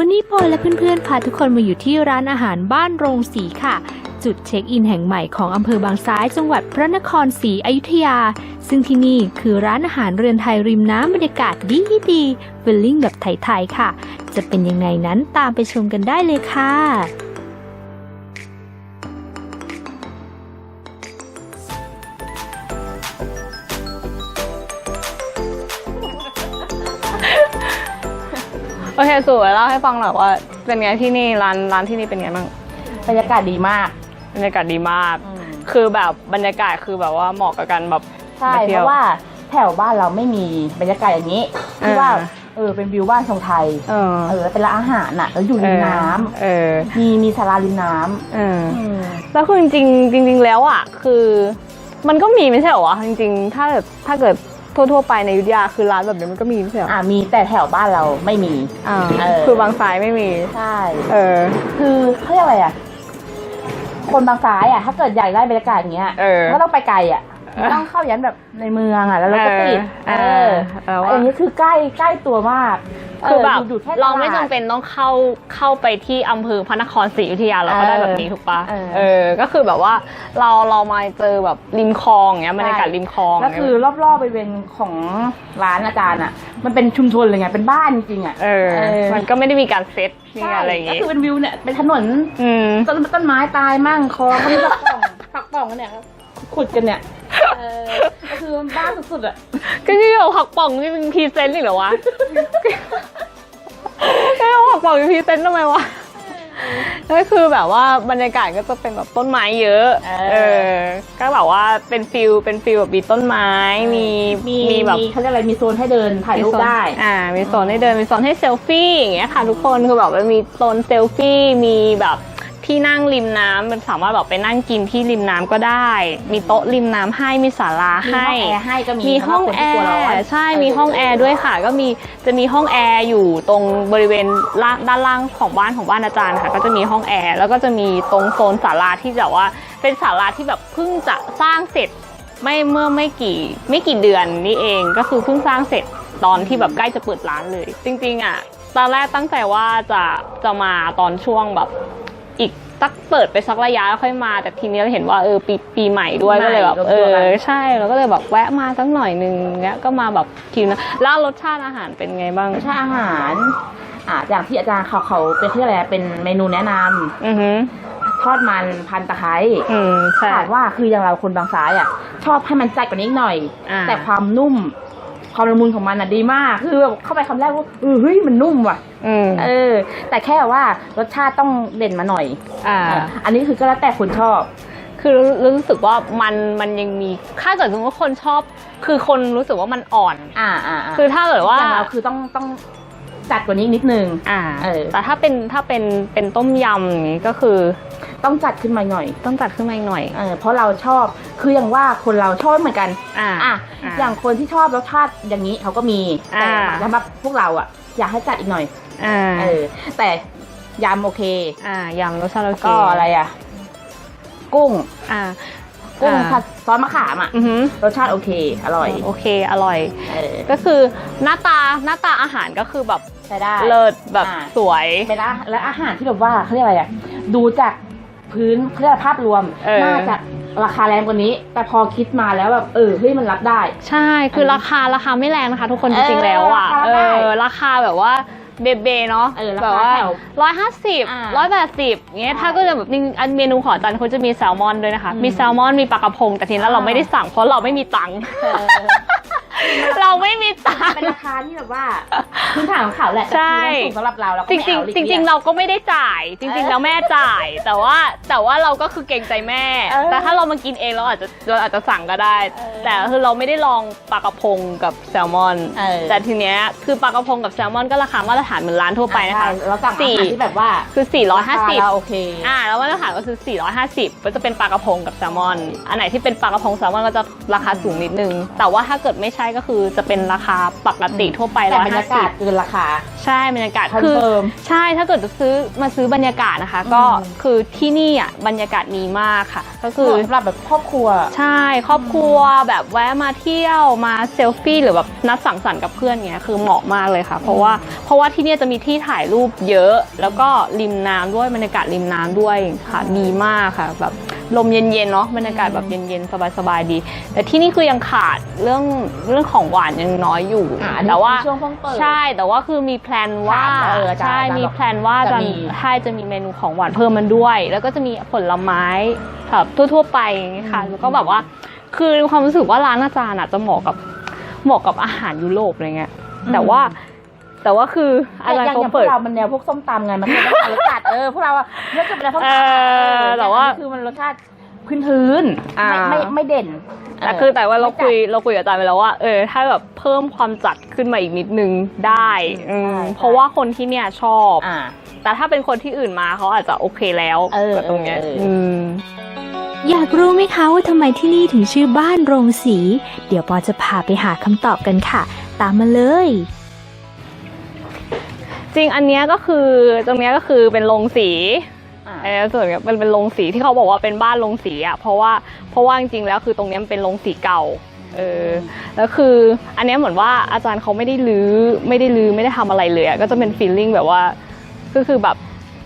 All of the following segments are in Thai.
วันนี้พลอยและเพื่อนๆ พาทุกคนมาอยู่ที่ร้านอาหารบ้านโรงสีค่ะ จุดเช็คอินแห่งใหม่ของอำเภอบางซ้ายจังหวัดพระนครศรีอยุธยา ซึ่งที่นี่คือร้านอาหารเรือนไทยริมน้ำบรรยากาศดีดีๆฟิลลิ่งแบบไทยๆค่ะ จะเป็นยังไงนั้นตามไปชมกันได้เลยค่ะ โอเคสวยเล่าให้ฟังหน่อยว่าเป็นไงที่นี่ร้านร้านที่นี่เป็นไงบ้างบรรยากาศดีมาก บรรยากาศดีมากคือแบบบรรยากาศคือแบบว่าเหมาะกับการแบบใช่มาเพเที่ยว ราะว่าแถวบ้านเราไม่มีบรรยากาศอย่างนี้ที่อ่าว่า เออเป็นวิวบ้านทรงไทยเออเออเป็นร้านอาหารน่ะแล้วอยู่ริมน้ำเออมีมีศาลาริมน้ำเออ อืม แล้วคือจริงๆจริง ๆ แล้วอะคือ มันก็มีไม่ใช่เหรอวะจริง ๆ ถ้าแบบถ้าเกิด ทั่วๆไปในอยุธยาคือร้านแบบนี้มันก็มีไม่ใช่เหรออ่ามีแต่แถวบ้านเราไม่มีอ่าเออคือบางสายไม่มี ใช่ เออ คือเขาเรียกอะไรอะ คนบางซ้ายอะ ถ้าเกิดอยากได้บรรยากาศอย่างเงี้ยเออ ก็ต้องไปไกลอะเออต้องเข้ายันแบบในเมืองอะ แล้วเราก็ติดเอเอออเออว่าอย่างนี้คือใกล้ใกล้ตัวมาก คือแบบยู่แค่ตลดเราไม่จำเป็นต้องเข้าเข้าไปที่อำเภอพระนครศรีอยุธยาเราก็ได้แบบนี้ถูกปะเออ เออ ก็คือแบบว่าเราเรามาเจอแบบริมคลองอย่างเงี้ยบรรยากาศริมคลองแล้วคือรอบๆบริเวณของร้านอาจารย์อะ มันเป็นชุมชนเลยไงเป็นบ้านจริงๆอะเออเออมันก็ไม่ได้มีการเซตมีใช่อะไรอย่างก็งี้คือเป็นวิวเนี่ยเป็นถนนอืม ต้นต้นไม้ตายมั่งคลองก็มีผักป่องผักป่องกันเนี่ยขุดกันเนี่ย เออก็คือบ้านสุดๆอะก็ที่เราผักป่องนี่เป็นพรีเซนต์อีกเหรอวะเอ้ยผักป่องเป็นพรีเซนต์ทำไมวะก็คือแบบว่าบรรยากาศก็จะเป็นแบบต้นไม้เยอะ เออเออก็แบบว่าเป็นฟิลเป็นฟิลแบบมีต้นไม้ มีมีมีแบบมีเขาเรียกอะไร มีโซนให้เดินถ่ายรูปได้ อ่า มีโซนให้เดิน มีโซนให้เซลฟี่อย่างเงี้ยค่ะทุกคน คือแบบมันมีโซนเซลฟี่ มีแบบ ที่นั่งริมน้ำมันสามารถแบบไปนั่งกินที่ริมน้ำก็ได้ มีโต๊ะริมน้ำให้มีศาลามีให้ห้องแอร์ให้ก็มีมีห้องสำหรับคนแอที่กลัวร์ร้อนใช่มีห้องแอร์ด้วยค่ะ ก็มีจะมีห้องแอร์อยู่ตรงบริเวณล่างด้านล่างของบ้านของบ้านอาจารย์ค่ะ ก็จะมีห้องแอร์แล้วก็จะมีตรงโซนศาลาที่แบบว่าเป็นศาลาที่แบบเพิ่งจะสร้างเสร็จไม่เมื่อไม่กี่ไม่กี่เดือนนี่เองก็คือเพิ่งสร้างเสร็จตอนที่แบบใกล้จะเปิดร้านเลย จริงๆอะตอนแรกตั้งใจว่าจะจะมาตอนช่วงแบบ อีกสักเปิดไปสักระยะแล้วค่อยมา แต่ทีนี้เราเห็นว่าเออปีปีใหม่ด้วยปีใหม่ก็เลยแบบรวมเอตัวอกันใช่เราก็เลยแบบแวะมาสักหน่อยนึงเนี้ยก็มาแบบคิวนะแล้วรสชาติอาหารเป็นไงบ้างรสชาติอาหารอ่าอย่างที่อาจารย์เขาเขาเป็นที่อะไรอะเป็นเมนูแนะนำอือหือทอดมันพันตะไคร้อืมใช่ถามว่าคืออย่างเราคนบางซ้ายอะ ชอบให้มันจัดกว่านี้อีกหน่อยอ่าแต่ความนุ่ม ความละมุนของมันอะดีมากคือแบบเข้าไปคำแรกว่าเออเฮ้ยมันนุ่มว่ะ อืมเออ แต่แค่ว่ารสชาติต้องเด่นมาหน่อยอ่าเอออันนี้คือก็แล้วแต่คนชอบ คือรู้รู้สึกว่ามันมันยังมีถ้าเกิดสมมติว่าคนชอบ คือคนรู้สึกว่ามันอ่อน อ่าอ่าาคือถ้าเกิดว่า อย่างเราคือต้องต้องจัดกว่านี้นิดนึง อ่า เออ แต่ถ้าเป็นถ้าเป็นเป็นต้มยำอย่างนี้ก็คือ ต้องจัดขึ้นมาหน่อยต้องจัดขึ้นมาอีกหน่อย เออเพราะเราชอบคืออย่างว่าคนเราชอบไม่เหมือนกันอ่าอะอ่า อย่างคนที่ชอบรสชาติอย่างนี้เขาก็มีแต่อ่า สำหรับพวกเราอะ อยากให้จัดอีกหน่อยอ่าเออแต่ยำโอเค อ่ายำรสชาติโอเคก็อะไรอะ กุ้ง อ่ากุ้งอ่าผัดซอสมะขามอะอือหือรสชาติโอเค อร่อยโอเคอร่อย เออก็คือหน้าตาหน้าตาอาหารก็คือแบบใช้ได้ เลิศแบบอ่า สวย เป็นอาและอาหารที่แบบว่าเขาเรียกอะไรอะ ดูจาก พื้นเขาเรียกอะไรภาพรวมเออ น่าจะราคาแรงกว่านี้ แต่พอคิดมาแล้วแบบเออเฮ้ยมันรับได้ ใช่คือราคาราคาไม่แรงนะคะ ทุกคนเอจอริงๆแล้วอะราคาเอได้อราคาแบบว่าเบเบเนาะเออราคาแบบว่าแถวร้อยห้าสิบอ่าร้อยแปดสิบเงี้ยใช่ถ้าก็จะแบบมีอันเมนูของอาจารย์เขาจะมีแซลมอนด้วยนะคะ อืม มีแซลมอนมีปลากระพงแต่ทีนั้นเราอ่าไม่ได้สั่งเพราะเราไม่มีตังค์ เออ เราไม่มีตังเป็นค์ ราคาที่แบบว่าพื้นฐานของเขาแหละแต่ใช่ คือมันสูงสำหรับเราเราก็จริไม่งเอาๆจริงๆเราก็ไม่ได้จ่าย จริง ๆ แล้วแม่จ่าย แต่ว่าแต่ว่าเราก็คือเกรงใจแม่ เออแต่ถ้าเรามากินเองเราอาจจะเราอาจจะสั่งก็ได้ เออแต่คือเราไม่ได้ลองปลากระพงกับแซลมอน เออ แต่ทีเนี้ยคือปลากระพงกับแซลมอนก็ราคามาตรฐานเหมือนร้านทั่วไปนะคะใช่เราสั่งอาสี่หารที่แบบว่าคือราคา450 เราโอเค อ่าแล้วมาตรฐานก็คือ 450 ก็จะเป็นปลากระพงกับแซลมอน อันไหนที่เป็นปลากระพงแซลมอนก็จะราคาสูงนิดนึง แต่ว่าถ้าเกิดไม่ใช่ก็คือจะเป็นราคาปกติทั่วไปแต่ร้อบรยรห้ายากาสิศบเกินราคา ใช่บรรยากาศคอนคือเฟิร์มใช่ถ้าเกิดจะซื้อมาซื้อบรรยากาศนะคะ ก็อืม คือที่นี่อะบรรยากาศดีมากค่ะ ก็คืคืออสำหรับแบบครอบครัว ใช่ครอบครัวแบบแวะมาเที่ยวมาเซลฟี่หรือแบบนัดสังสรรค์กับเพื่อนเงี้ยคือเหมาะมากเลยค่ะ เพราะว่าเพราะว่าที่เนี่ยจะมีที่ถ่ายรูปเยอะ แล้วก็ริมน้ำด้วยบรรยากาศริมน้ำด้วยค่ะดีมากค่ะ แบบ ลมเย็นๆเนาะบรรยากาศแบบเย็นๆ สบายๆดี แต่ที่นี่คือยังขาดเรื่องเรื่องของหวานยังน้อยอยู่ อ่าอันนี้แต่ว่าคือช่วงเพิ่งเปิดใช่แต่ว่าคือมีแพลนว่าถามเอออาจารย์ใช่อาจารย์มีบอกแพลนว่าจะจะมี ใช่จะมีเมนูของหวานเพิ่มมันด้วย แล้วก็จะมีผลไม้แบบทั่วๆไปอย่างเงี้ยค่ะแล้วก็แบบว่า คือความรู้สึกว่าร้านอาจารย์อะจะเหมาะกับเหมาะกับอาหารยุโรปอะไรเงี้ย แต่ว่า แต่ว่าคืออะไรอย่างเขาอย่างพวเปิกดเรามันแนวพวกส้มตำไงมันคือต้องการรสชาติเออพวกเราอะเลือกจะเป็นส้มเอตำอแต่ว่าอันนี้คือมันรสชาติพื้นพื้นๆอ่าไม่ไม่ไม่เด่นแต่คือแต่ว่าเราไม่จัดคุยเราคุยกับอาจารย์ไปแล้วว่าเออถ้าแบบเพิ่มความจัดขึ้นมาอีกนิดนึงได้อืมใช่เพราะว่าคนที่เนี่ยชอบอ่าแต่ถ้าเป็นคนที่อื่นมาเขาอาจจะโอเคแล้วเออกับตรงเนี้ยเออเอออือืมอยากรู้ไหมคะว่าทำไมที่นี่ถึงชื่อบ้านโรงสี เดี๋ยวปอจะพาไปหาคำตอบกันค่ะ ตามมาเลย จริงอันเนี้ยก็คือตรงเนี้ยก็คือเป็นโรงสีอ่าเออส่วนเนี้ยมันเป็นโรงสีที่เขาบอกว่าเป็นบ้านโรงสีอะเพราะว่าเพราะว่าจริงๆแล้วคือตรงเนี้ยมันเป็นโรงสีเก่าเออแล้วคืออันเนี้ยเหมือนว่าอาจารย์เขาไม่ได้รื้อไม่ได้รื้อไม่ได้ทำอะไรเลยอะก็จะเป็นฟีลลิ่งแบบว่าก็คือแบบ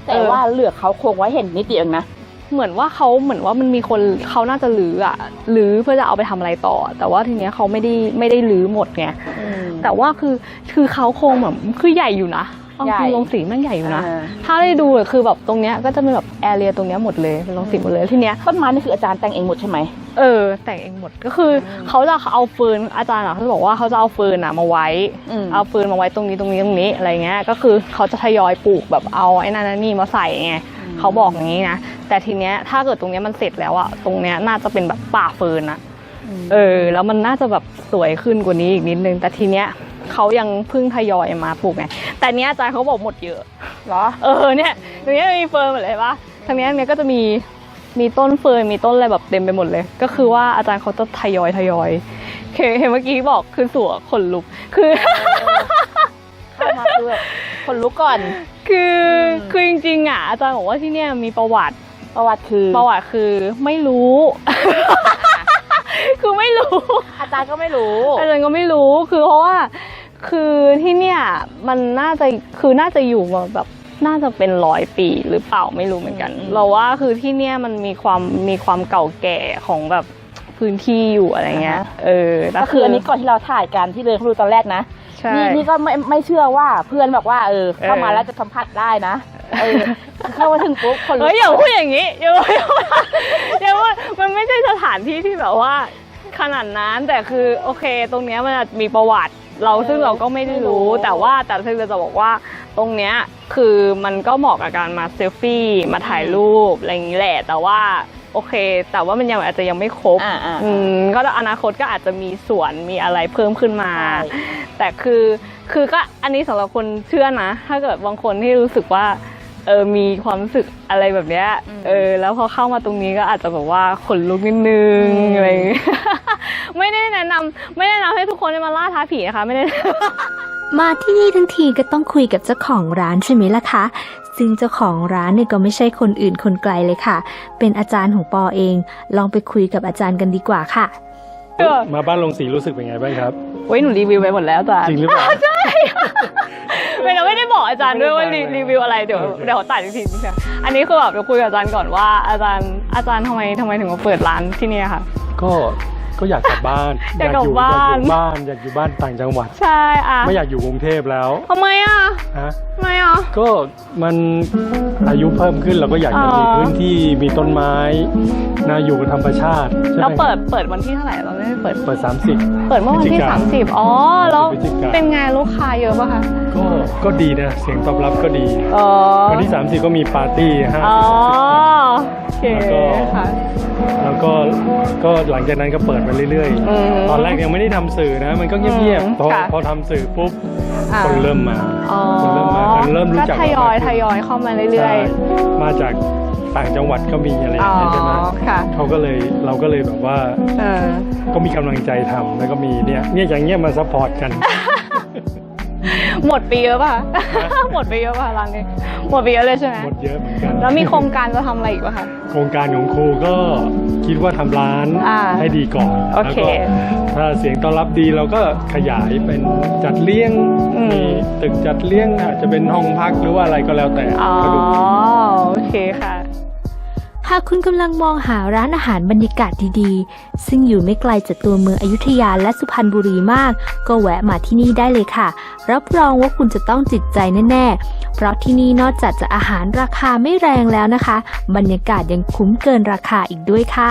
แต่ว่าเหลือกเขาคงไว้เห็นนิดเดียวเองนะ เหมือนว่าเขาเหมือนว่ามันมีคนเขาน่าจะรื้ออะรื้อเพื่อจะเอาไปทำอะไรต่อ แต่ว่าทีเนี้ยเขาไม่ได้ไม่ได้รื้อหมดไงแต่ว่าคือคือเขาคงแบบคือใหญ่อยู่นะ เอาจใหญ่ริงโรงสีแม่งใหญ่อยู่นะอ่าถ้าได้ดูอะคือแบบตรงเนี้ยก็จะเป็นแบบแอเรียตรงเนี้ยหมดเลยเป็นโรงสีหมดเลยทีเนี้ยต้นไม้นี่คืออาจารย์แต่งเองหมดใช่ไหมเออ แต่งเองหมดก็คืออเขาจะเอาเฟิร์นอาจารย์อะเขาจะบอกว่าเขาจะเอาเฟิร์นอะมาไว้อืมเอาเฟิร์นมาไว้ตรงนี้ตรงนี้ตรงนี้อะไรเงี้ยก็คือเขาจะทยอยปลูกแบบเอาไอ้นั่นนนนี่มาใส่ไงเขาบอกอย่างนี้นะแต่ทีเนี้ยถ้าเกิดตรงเนี้ยมันเสร็จแล้วอะตรงเนี้ยน่าจะเป็นแบบป่าเฟิร์นอะเออ แล้วมันน่าจะแบบสวยขึ้นกว่านี้อีกนิดนึงแต่ทีเนี้ย เขายังเพิ่งทยอยมาปลูกไงแต่เนี้ยอาจารย์เขาบอกหมดเยอะ เหรอ เออเนี่ยตรงเนี้ยมีเฟิร์นหมดเลยปะทางเนี้ยเนี้ยก็จะมีมีต้นเฟิร์นมีต้นอะไรแบบเต็มไปหมดเลย ก็คือว่าอาจารย์เขาจะทยอยทยอยเห็นเห็นเมื่อกี้บอกคือสัวขนลุกคือเข้ามาคือแบบคนลุกก่อน คืออมคือจริงๆอะอาจารย์บอกว่าที่เนี่ยมีประวัติประวัติคือประวัติคือไม่รู้ คือไม่รู้ อาจารย์ก็ไม่รู้อาจารย์ก็ไม่รู้คือเพราะว่า คือที่เนี่ยมันน่าจะคือน่าจะอยู่มาแบบน่าจะเป็นร้อยปีหรือเปล่าไม่รู้เหมือนกันอืมเราว่าคือที่เนี่ยมันมีความมีความเก่าแก่ของแบบพื้นที่อยู่อะไรเงี้ย เออแล้วก็คืออันนี้ก่อนที่เราถ่ายกันที่เดินเข้าดูตอนแรกนะใช่นี่นี่ก็ไม่ไม่เชื่อว่าเพื่อนบอกว่าเออเข้ามาเออแล้วจะสัมผัสได้นะเออเข้ามาถึงปุ๊บคนลุกเฮ้ยอย่าพูดอย่างนี้อย่าพูดอย่าพูดมันไม่ใช่สถานที่ที่แบบว่าขนาดนั้นแต่คือโอเค ตรงเนี้ยมันอาจมีประวัติ เราซึ่งเราก็ไม่ได้รู้แต่ว่าแต่ซึ่งเราจะบอกว่าตรงเนี้ยคือมันก็เหมาะกับการมาเซลฟี่มาถ่ายรูปอะไรอย่างนี้แหละ แต่ว่าโอเค แต่ว่ามันยังอาจจะยังไม่ครบอ่าอ่าอืมก็อนาคตก็อาจจะมีสวนมีอะไรเพิ่มขึ้นมาใช่แต่คือคือก็อันนี้สำหรับคนเชื่อนะ ถ้าเกิดบางคนที่รู้สึกว่า เออมีความรู้สึกอะไรแบบเนี้ยเออ แล้วพอเข้ามาตรงนี้ก็อาจจะแบบว่าขนลุกนิดนึงอะไรอย่างเงี้ยไม่ได้แนะนำไม่ได้แนะนำให้ทุกคนได้มาล่าท้าผีนะคะ ไม่ได้ มาที่นี่ทั้งทีก็ต้องคุยกับเจ้าของร้านใช่ไหมล่ะคะซึ่งเจ้าของร้านเนี่ยก็ไม่ใช่คนอื่นคนไกลเลยค่ะ เป็นอาจารย์ของปอเอง ลองไปคุยกับอาจารย์กันดีกว่าค่ะ มาบ้านลงสีรู้สึกเป็นไงบ้างครับเว้ยหนูรีวิวไปหมดแล้วจ้ะจริงหรือเปล่าไม่เราไม่ได้บอกอาจารย์ด้วยว่ารีไม่ได้รีวิวอะไรเดี๋ยวโอเคเดี๋ยวตัดอีกทีนึงค่ะอันนี้คือแบบเดี๋ยวคุยกับอาจารย์ก่อนว่าอาจารย์อาจารย์ทำไมทำไมถึงมาเปิดร้านที่เนี่ยค่ะก็ ก็อยากกลับบ้านอยากกลับอยู่บ้าน อยากอยู่บ้านอยากอยู่บ้านต่างจังหวัด ใช่อะไม่อยากอยู่กรุงเทพแล้วทำไมอะฮะทำไมอะก็มันอายุเพิ่มขึ้นเราก็อยากจะอ๋อมีพื้นที่มีต้นไม้นะอยู่กับธรรมชาติใช่ไหมเราเปิดเปิดวันที่เท่าไหร่เราไม่ได้เปิดเปิด 30 เปิดเมื่อวันที่พฤศจิกา30 อ๋อแล้วพฤศจิกาเป็นไงลูกค้าเยอะป่ะคะก็ก็ดีนะเสียงตอบรับก็ดีอ๋อวันที่ 30 ก็มีปาร์ตี้ห้าอ๋อสิบโอ เคแล้วก็ค่ะ แล้วก็ก็หลังจากนั้นก็เปิดมาเรื่อยอืมๆ ตอนแรกยังไม่ได้ทำสื่อนะ มันก็เงียบอืมๆพอค่ะพอทำสื่อปุ๊บอ่า คนเริ่มมา อ๋อคนเริ่มมาคนเริ่มรู้จักก็ทยอยเรามากขึ้นทยอยเข้ามาเรื่อยใช่มาจากต่างจังหวัดก็มีอะไรอย่างเงี้ยใช่ไหมค่ะ เขาก็เลยเราก็เลยแบบว่าเออ ก็มีกำลังใจทำแล้วก็มีเนี่ยเนี่ยอย่างเงี้ยมาซัพพอร์ตกัน หมดไปเยอะป่ะ หมดไปเยอะป่ะร้านนี้ หมดไปเยอะเลยใช่ไหมหมดเยอะเหมือนกัน แล้วมีโครงการจะทำอะไรอีกป่ะคะ โครงการของครูก็คิดว่าทำร้านอ่าให้ดีก่อนโอเคแล้วก็ถ้าเสียงตอบรับดีเราก็ขยายเป็นจัดเลี้ยงอืม มีตึกจัดเลี้ยงอาจจะเป็นห้องพักหรือว่าอะไรก็แล้วแต่อ๋อ ก็ดู โอเคค่ะหากคุณกำลังมองหาร้านอาหารบรรยากาศดีๆ ซึ่งอยู่ไม่ไกลจากตัวเมืองอยุธยาและสุพรรณบุรีมาก ก็แวะมาที่นี่ได้เลยค่ะ รับรองว่าคุณจะต้องจิตใจแน่ๆ เพราะที่นี่นอกจากจะอาหารราคาไม่แรงแล้วนะคะ บรรยากาศยังคุ้มเกินราคาอีกด้วยค่ะ